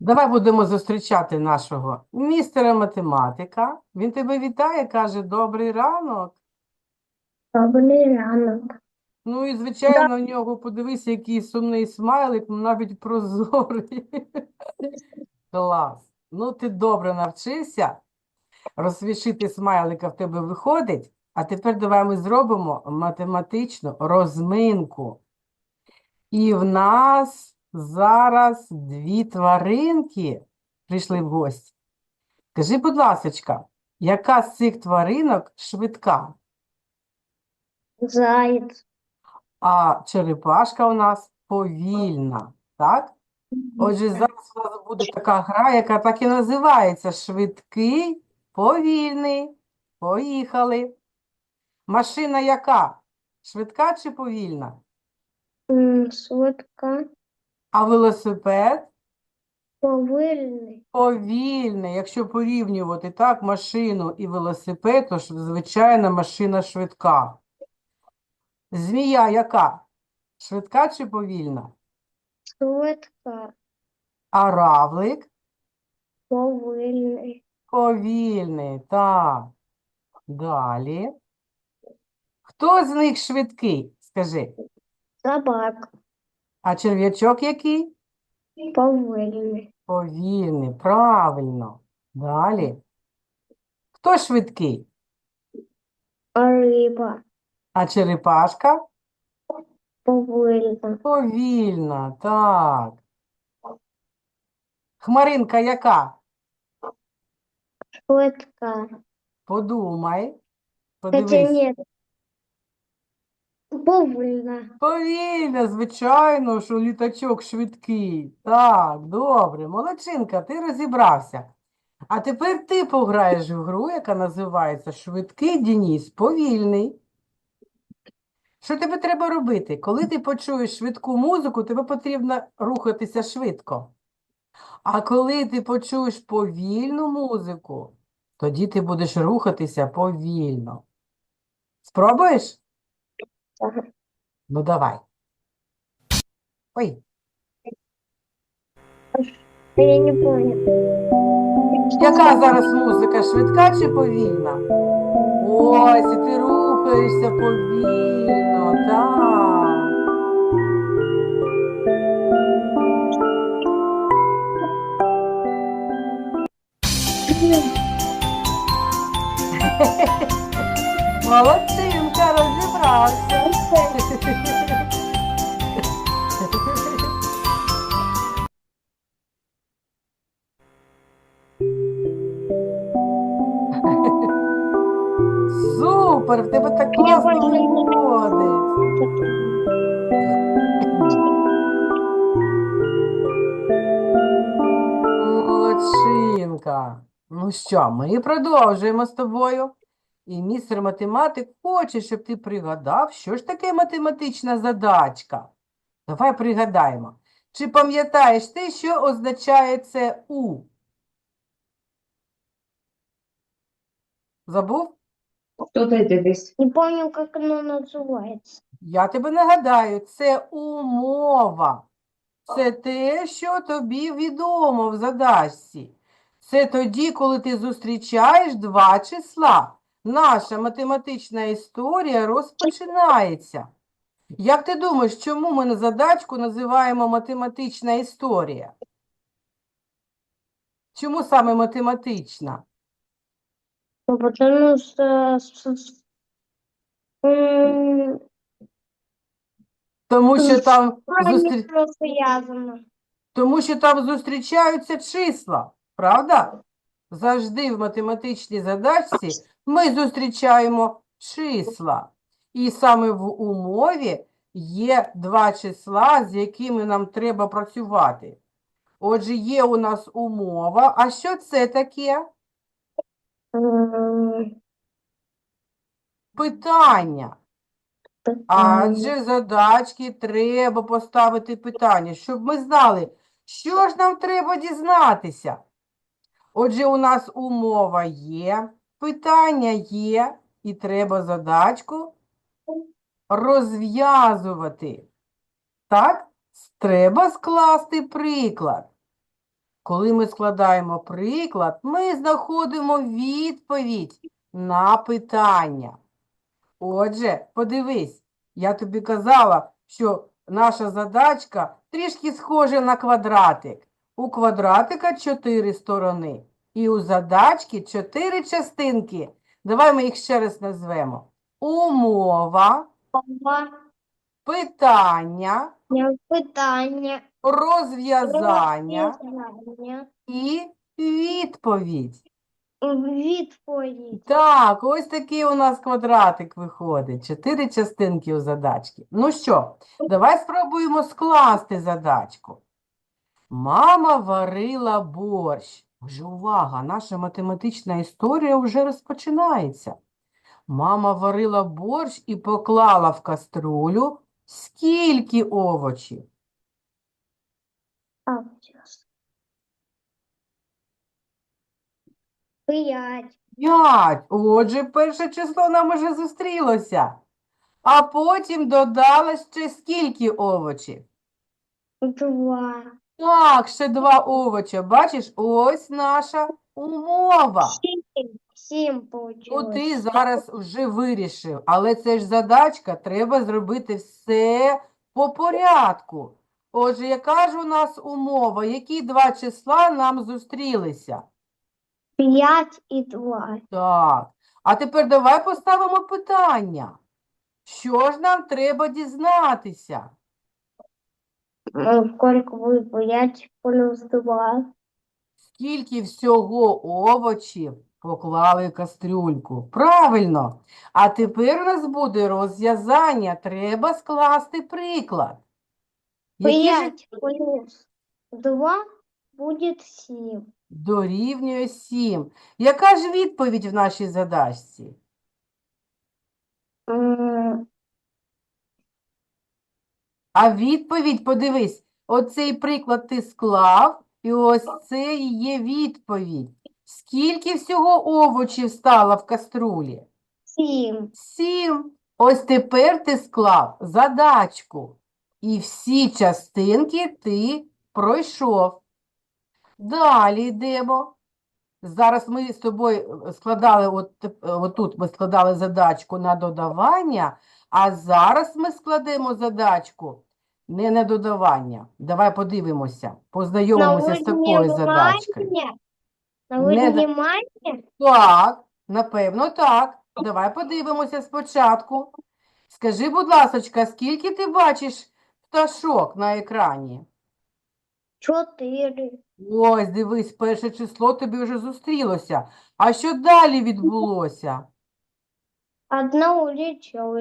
Давай будемо зустрічати нашого містера математика. Він тебе вітає, каже добрий ранок. Добрий ранок. Ну і, звичайно, в нього подивися, який сумний смайлик, навіть прозорий. Клас. Ну, ти добре навчився. Розсмішити смайлика в тебе виходить. А тепер давай ми зробимо математичну розминку. І в нас зараз дві тваринки прийшли в гості. Скажи, будь ласочка, яка з цих тваринок швидка? Заєць. А черепашка у нас повільна, так? Отже, зараз у нас буде така гра, яка так і називається швидкий, повільний. Поїхали. Машина яка? Швидка чи повільна? Швидка. А велосипед Повільний. повільний. Якщо порівнювати так, машину і велосипед, то ж, звичайно, машина швидка. Змія яка? Швидка чи повільна? Швидка. А равлик? Повільний. Повільний, так. Далі. Хто з них швидкий? Скажи. Собак. А черв'ячок який? Повільний. Повільний, правильно. Далі. Хто швидкий? Риба. А черепашка? Повільна. Повільна, так. Хмаринка яка? Швидка. Подумай. Подивись. ні. Повільна. Повільно, звичайно, що літачок швидкий. Так, добре, молодчинка, ти розібрався. А тепер ти пограєш в гру, яка називається Швидкий Дініс, повільний. Що тобі треба робити? Коли ти почуєш швидку музику, тобі потрібно рухатися швидко. А коли ти почуєш повільну музику, тоді ти будеш рухатися повільно. Спробуєш? Ну, давай. Ой, Я не понял. яка зараз музика? Швидка чи повільна? Ось, і ти рухаєшся повільно, так. Молодчинка, розібрався. Супер, в тебе так класно виходить. Молодчинка. Ну що, ми продовжуємо з тобою. І містер математик хоче, щоб ти пригадав, що ж таке математична задачка. Давай пригадаємо. Чи пам'ятаєш ти, що означає це У? Забув? Тут десь. Не понял, как оно называется. Я тебе нагадаю, це умова. Це те, що тобі відомо в задачці. Це тоді, коли ти зустрічаєш два числа. Наша математична історія розпочинається. Як ти думаєш, чому ми на задачку називаємо математична історія? Чому саме математична? Потому Тому що там они зустрі... Тому що там зустрічаються числа, правда? Завжди в математичній задачці ми зустрічаємо числа. І саме в умові є два числа, з якими нам треба працювати. Отже, є у нас умова. А що це таке? Питання. Адже задачки треба поставити питання, щоб ми знали, що ж нам треба дізнатися. Отже, у нас умова є, питання є, і треба задачку розв'язувати. Так, треба скласти приклад. Коли ми складаємо приклад, ми знаходимо відповідь на питання. Отже, подивись, я тобі казала, що наша задачка трішки схожа на квадратик. У квадратика чотири сторони, і у задачки чотири частинки. Давай ми їх ще раз назвемо. Умова, Ова. питання, Питання. розв'язання, і відповідь. Відповідь. Так, ось такий у нас квадратик виходить. Чотири частинки у задачки. Ну що, давай спробуємо скласти задачку. Мама варила борщ. Вже увага, наша математична історія вже розпочинається. Мама варила борщ і поклала в каструлю скільки овочів? П'ять. П'ять. Отже, перше число нам уже зустрілося. А потім додала ще скільки овочів? Два. Так, ще два овоча. Бачиш, ось наша умова. Сім. Ну, получилось. ти зараз вже вирішив, але це ж задачка, треба зробити все по порядку. Отже, яка ж у нас умова? Які два числа нам зустрілися? П'ять і два. Так. А тепер давай поставимо питання. Що ж нам треба дізнатися? Сколько будет п'ять плюс два? Скільки всього овочів поклали в кастрюльку? Правильно. А тепер у нас буде розв'язання. Треба скласти приклад. П'ять плюс два будет сім. дорівнює 7. Яка ж відповідь в нашій задачці? А відповідь, подивись, оцей приклад ти склав, і ось це і є відповідь. Скільки всього овочів стало в каструлі? Сім. Сім. Ось тепер ти склав задачку. І всі частинки ти пройшов. Далі йдемо. Зараз ми з тобою складали, от, отут ми складали задачку на додавання, а зараз ми складемо задачку не на додавання. Давай подивимося, познайомимося з такою задачкою. Не Так, напевно, так. Давай подивимося спочатку. Скажи, будь ласочка, скільки ти бачиш пташок на екрані? Чотири. Ось, дивись, перше число тобі вже зустрілося. А що далі відбулося? Одна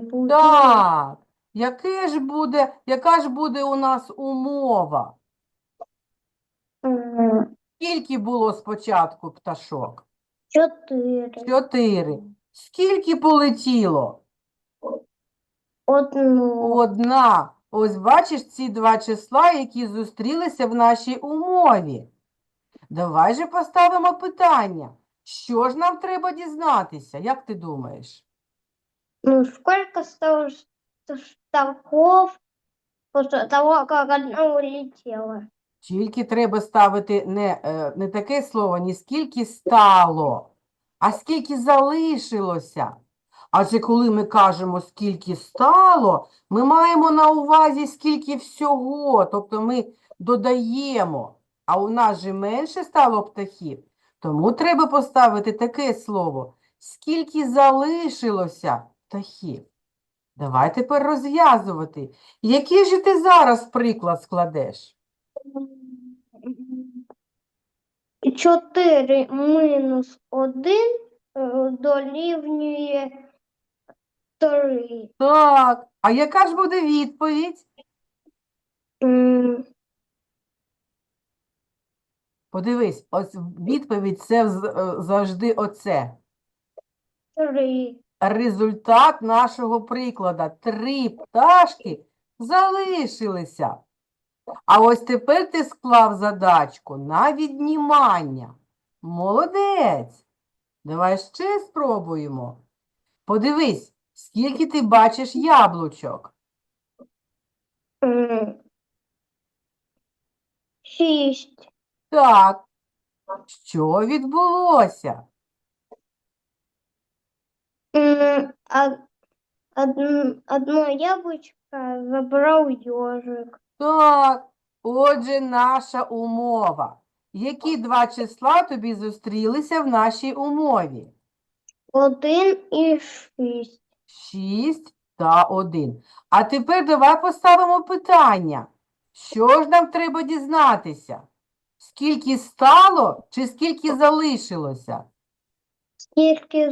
буде. Так, яке ж буде, яка ж буде у нас умова? Скільки було спочатку пташок? Чотири. Чотири. Скільки полетіло? Одну. Одна. Ось бачиш ці два числа, які зустрілися в нашій умові. Давай же поставимо питання. Що ж нам треба дізнатися? Як ти думаєш? Ну, сколько стало после того, как одна улетела? Тільки треба ставити не, е, не таке слово, ні скільки стало, а скільки залишилося. Адже коли ми кажемо скільки стало, ми маємо на увазі скільки всього, тобто ми додаємо, а у нас же менше стало птахів, тому треба поставити таке слово, скільки залишилося птахів. Давай тепер розв'язувати. Який же ти зараз приклад складеш? Чотири мінус один дорівнює три. Так, а яка ж буде відповідь? Подивись, ось відповідь це завжди оце. Три. Результат нашого приклада. Три пташки залишилися. А ось тепер ти склав задачку на віднімання. Молодець. Давай ще спробуємо. Подивись, скільки ти бачиш яблучок. Шість. Так. Що відбулося? Одно яблочко забрал ежик. Так. Отже, наша умова. Які два числа тобі зустрілися в нашій умові? Один і шість. 6 та 1. А тепер давай поставимо питання. Що ж нам треба дізнатися? Скільки стало чи скільки залишилося? Скільки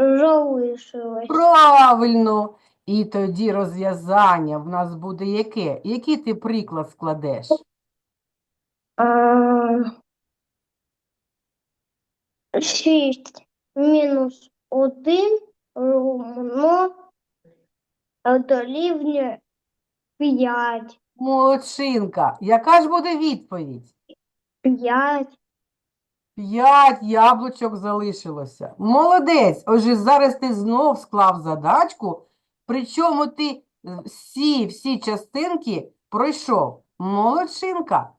залишилось? Правильно. І тоді розв'язання в нас буде яке? Який ти приклад складеш? Шість мінус один равно дорівнює п'ять. Молодчинка. Яка ж буде відповідь? П'ять. П'ять яблучок залишилося. Молодець. Отже, зараз ти знов склав задачку, причому ти всі, всі частинки пройшов. Молодчинка.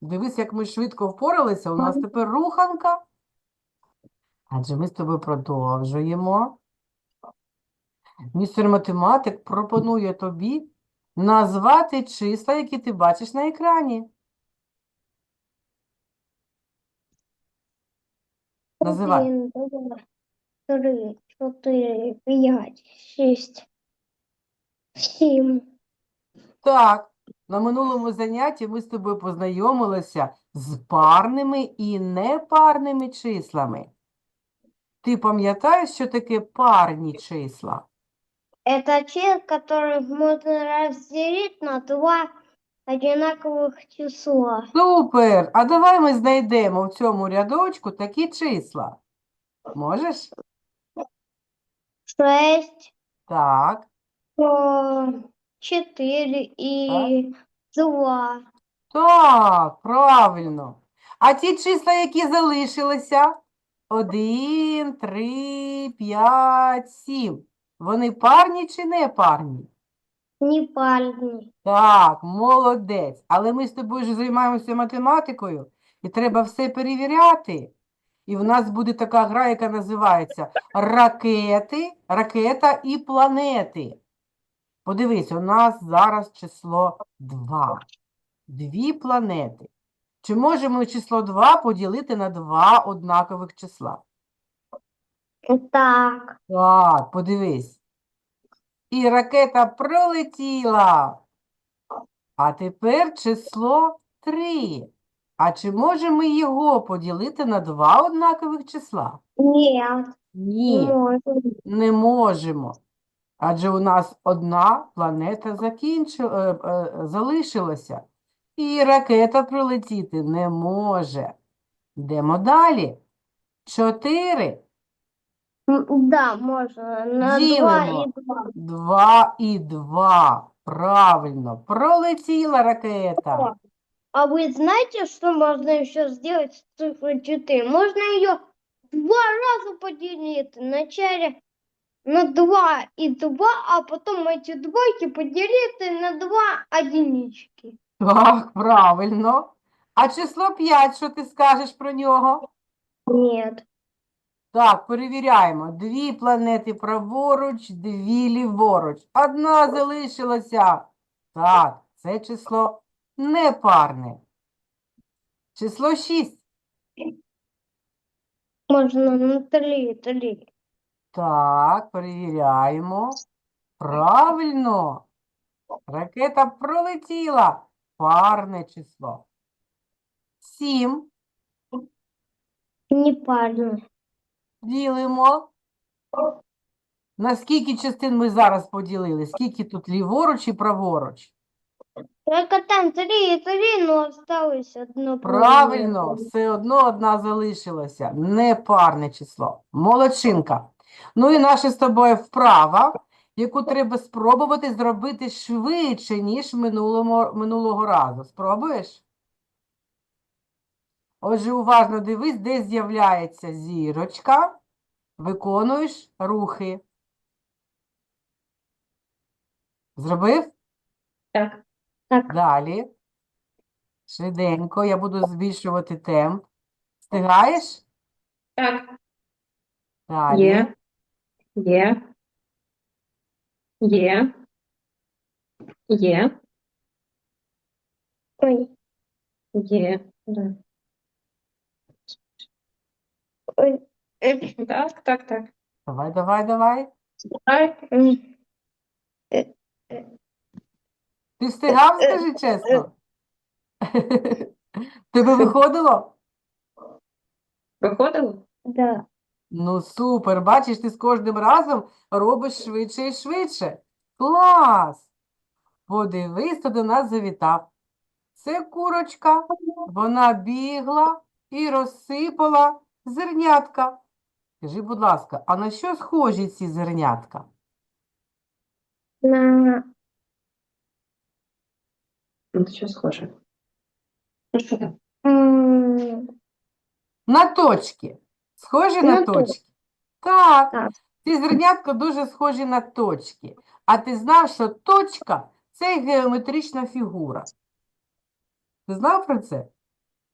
Дивись, як ми швидко впоралися. У нас тепер руханка. Адже ми з тобою продовжуємо. Містер математик пропонує тобі назвати числа, які ти бачиш на екрані. Називай. Один, два, три, чотири, п'ять, шість, сім. Так, на минулому занятті ми з тобою познайомилися з парними і непарними числами. Ти пам'ятаєш, що таке парні числа? Это те, которых можно разделить на два одинаковых числа. Супер! А давай ми знайдемо в цьому рядочку такі числа. Можеш? Шесть, Так, э, четыре и два. так, правильно. А ті числа, які залишилися? Один, три, п'ять, сім. Вони парні чи не парні? Непарные. Так, молодець. Але ми з тобою ж займаємося математикою, і треба все перевіряти. І в нас буде така гра, яка називається ракети, ракета і планети. Подивись, у нас зараз число 2. Дві планети. Чи можемо число 2 поділити на два однакових числа? Так, Так, подивись. І ракета пролетіла. А тепер число 3. А чи можемо ми його поділити на два однакових числа? нет, Ні, не можем. не можемо. Адже у нас одна планета закінчи... е, е, залишилася. І ракета прилетіти не може. Йдемо далі. 4. Да, можно. На два Ділимо. и два. Два і два. Правильно. Пролетіла ракета. А вы знаете, что можно еще сделать с цифрой 4? Можно ее два раза поделить. Вначале на 2 и 2, а потом эти двойки поделить на 2 единички. Так, правильно. А число 5, що ти скажеш про нього? Нет. Так, перевіряємо. Дві планети праворуч, дві ліворуч. Одна залишилася. Так, це число непарне. Число 6. Можно на 3, 3. Так, перевіряємо. Правильно. Ракета пролетіла. Парне число. 7. Непарно. Ділимо. На скільки частин ми зараз поділили? Скільки тут ліворуч і праворуч? Только там 3 и 3, но осталось одно Правильно, все одно одна залишилася. Непарне число. Молодчинка. Ну і наша з тобою вправа, яку треба спробувати зробити швидше, ніж минулому, минулого разу. Спробуєш? Отже, уважно дивись, де з'являється зірочка. Виконуєш рухи. Зробив? Так. Так, Далі. Швиденько, я буду збільшувати темп. Встигаєш? Так, Далі. є, є, є, є, Ой, є, да. Ой. Е, Так, так, так. Давай, давай, давай. Так, м. Ти встигав, скажи чесно? Тебе виходило? виходило? Да. Ну, супер. Бачиш, ти з кожним разом робиш швидше і швидше. Клас! Подивись, хто до нас завітав. Це курочка. Вона бігла і розсипала зернятка. Скажи, будь ласка, а на що схожі ці зернятка? На Ну, що схоже? Ну, що там? На точки. Схожі на На точки. точки? Так. Так. Ці зернятка дуже схожі на точки. А ти знав, що точка – це геометрична фігура? Ти знав про це?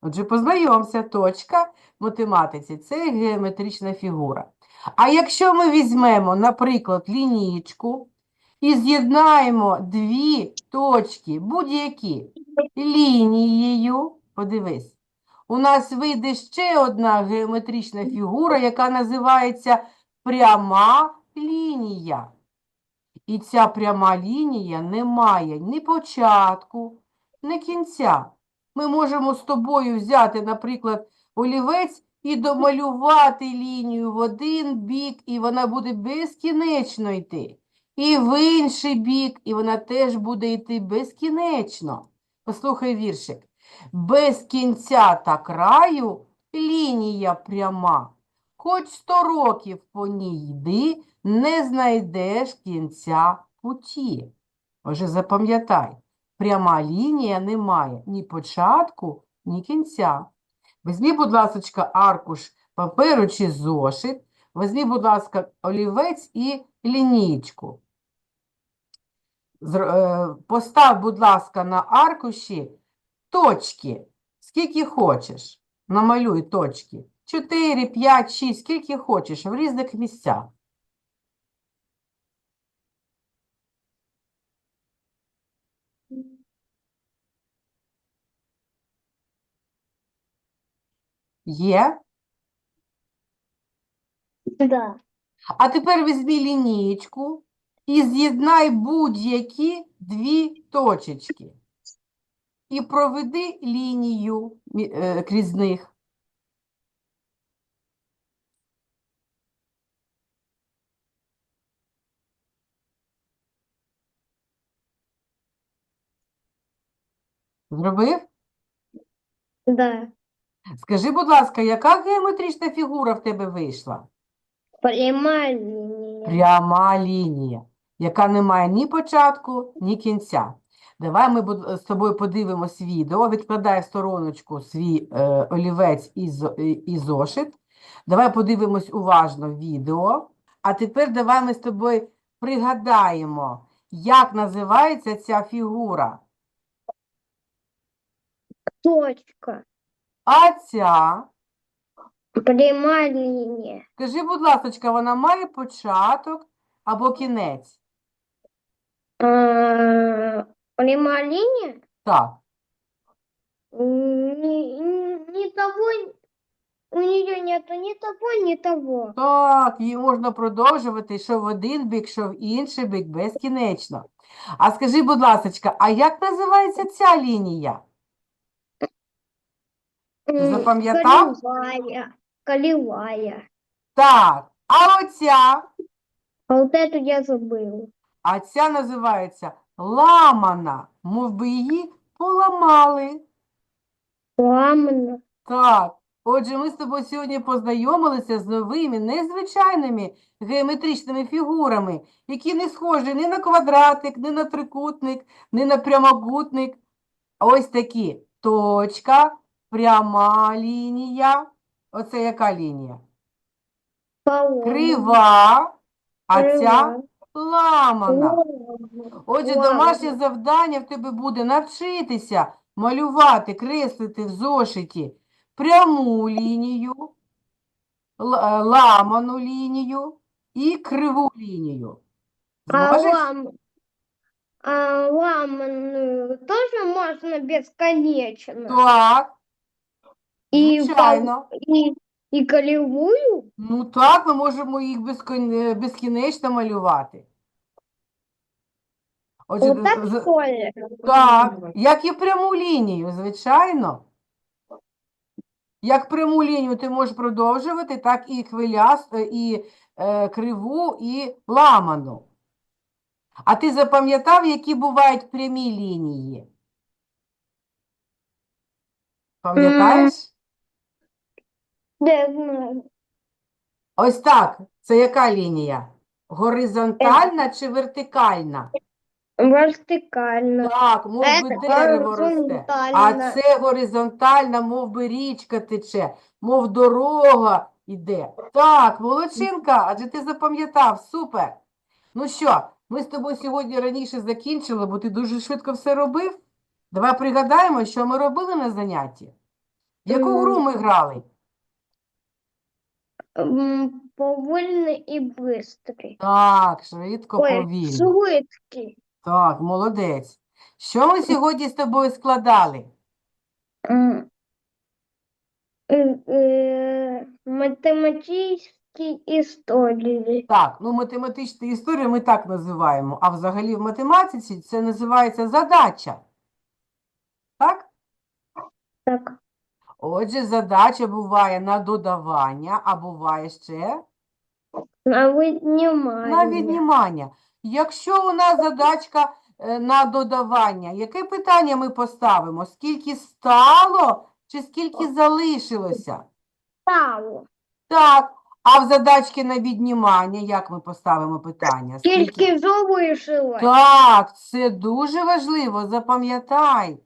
Отже, познайомся, точка в математиці – це геометрична фігура. А якщо ми візьмемо, наприклад, лінієчку і з'єднаємо дві точки, будь-які, лінією, подивись, у нас вийде ще одна геометрична фігура, яка називається пряма лінія. І ця пряма лінія не має ні початку, ні кінця. Ми можемо з тобою взяти, наприклад, олівець і домалювати лінію в один бік, і вона буде безкінечно йти. І в інший бік, і вона теж буде йти безкінечно. Послухай віршик. Без кінця та краю лінія пряма. Хоч сто років по ній йди, не знайдеш кінця путі. Отже, запам'ятай, пряма лінія не має ні початку, ні кінця. Візьмі, будь ласка, аркуш паперу чи зошит, візьмі, будь ласка, олівець і лінійку. Е, Постав, будь ласка, на аркуші точки, скільки хочеш. Намалюй точки. 4, 5, 6, скільки хочеш, в різних місцях. Є? да. А тепер візьмі лінієчку і з'єднай будь-які дві точечки. І проведи лінію е, крізь них. Зробив? Да. Скажи, будь ласка, яка геометрична фігура в тебе вийшла? Прямая линия. Пряма лінія, яка не має ні початку, ні кінця. Давай ми з тобою подивимось відео. Відкладай в стороночку свій е, олівець і, і, і зошит. Давай подивимось уважно відео. А тепер давай ми з тобою пригадаємо, як називається ця фігура. Точка. А ця, Прямая линия. скажи, будь ласка, вона має початок або кінець? А, прямая линия? Так. Ни- ни того, у нее нету ни того, ни того. Так, її можна продовжувати, що в один бік, що в інший бік, безкінечно. А скажи, будь ласка, а як називається ця лінія? Запам'ятав? Колевая. Колевая. Так, а оця, А вот эту я забыл. а ця називається ламана, мов би її поламали. Ламана. Так, отже, ми з тобою сьогодні познайомилися з новими, незвичайними геометричними фігурами, які не схожі ні на квадратик, ні на трикутник, ні на прямокутник. Ось такі точка, пряма лінія. Оце яка лінія? Крива, а ця ламана. Отже, домашнє завдання в тебе буде навчитися малювати, креслити в зошиті пряму лінію, е, ламану лінію і криву лінію. А Зможеш? лам... а ламаную тоже можно бесконечно? Так, Пол- звичайно. и, и колевую? Ну так, ми можемо їх безкон- е, безкінечно малювати. Отже, Вот так, з-? Так, як і пряму лінію, звичайно. Як пряму лінію ти можеш продовжувати, так і хвиляс, е, і е, криву, і ламану. А ти запам'ятав, які бувають прямі лінії? Пам'ятаєш? Да, знаю. Ось так. Це яка лінія? Горизонтальна чи вертикальна? Вертикально. Так, мов би Це дерево росте. А горизонтальна. це горизонтальна, мов би річка тече, мов дорога йде. Так, молодчинка, адже ти запам'ятав, супер. Ну що, ми з тобою сьогодні раніше закінчили, бо ти дуже швидко все робив. Давай пригадаємо, що ми робили на занятті. В яку гру ми грали? М, Повольный и быстрый. Так, швидко, Ой, повільно. швидкий. Так, молодець. Що ми сьогодні з тобою складали? М, э, э, Математические истории. Так, ну математичну історію ми так називаємо, а взагалі в математиці це називається задача. Так? Так. Отже, задача буває на додавання, а буває ще На віднімання. на віднімання. Якщо у нас задачка е, на додавання, яке питання ми поставимо? Скільки стало чи скільки залишилося? Стало. Так, а в задачці на віднімання, як ми поставимо питання? Скільки залишилось? Так, це дуже важливо, запам'ятай.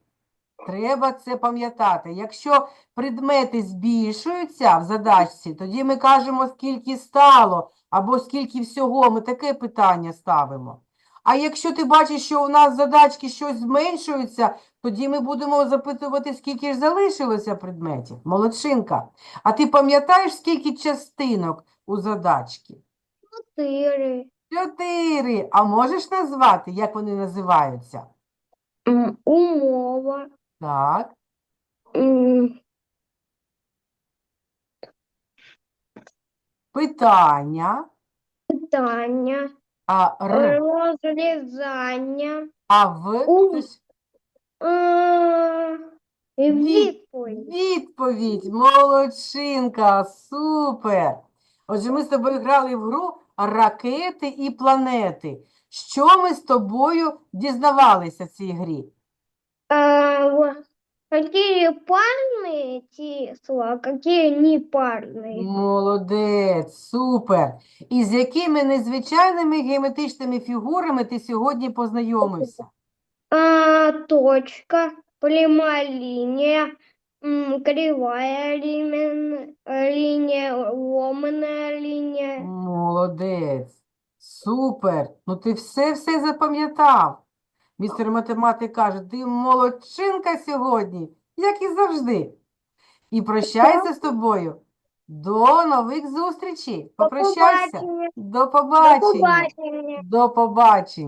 Треба це пам'ятати. Якщо предмети збільшуються в задачці, тоді ми кажемо, скільки стало, або скільки всього, ми таке питання ставимо. А якщо ти бачиш, що у нас в задачці щось зменшується, тоді ми будемо запитувати, скільки ж залишилося предметів. Молодчинка. А ти пам'ятаєш, скільки частинок у задачці? Чотири. Чотири. А можеш назвати, як вони називаються? Умова. Так, питання, Питання. а р, Розв'язання. а в, У. Відповідь. відповідь, молодчинка, супер. Отже, ми з тобою грали в гру ракети і планети. Що ми з тобою дізнавалися в цій грі? А, Какие парные числа, какие непарные? Молодець, супер. І з якими незвичайними геометричними фігурами ти сьогодні познайомився? А, точка, прямая линия, м, кривая линия, линия, ломаная линия. Молодець. Супер. Ну ти все-все запам'ятав. Містер математик каже, ти молодчинка сьогодні, як і завжди. І прощається з тобою. До нових зустрічей. До Попрощайся. побачення. До До побачення. побачення. До побачення.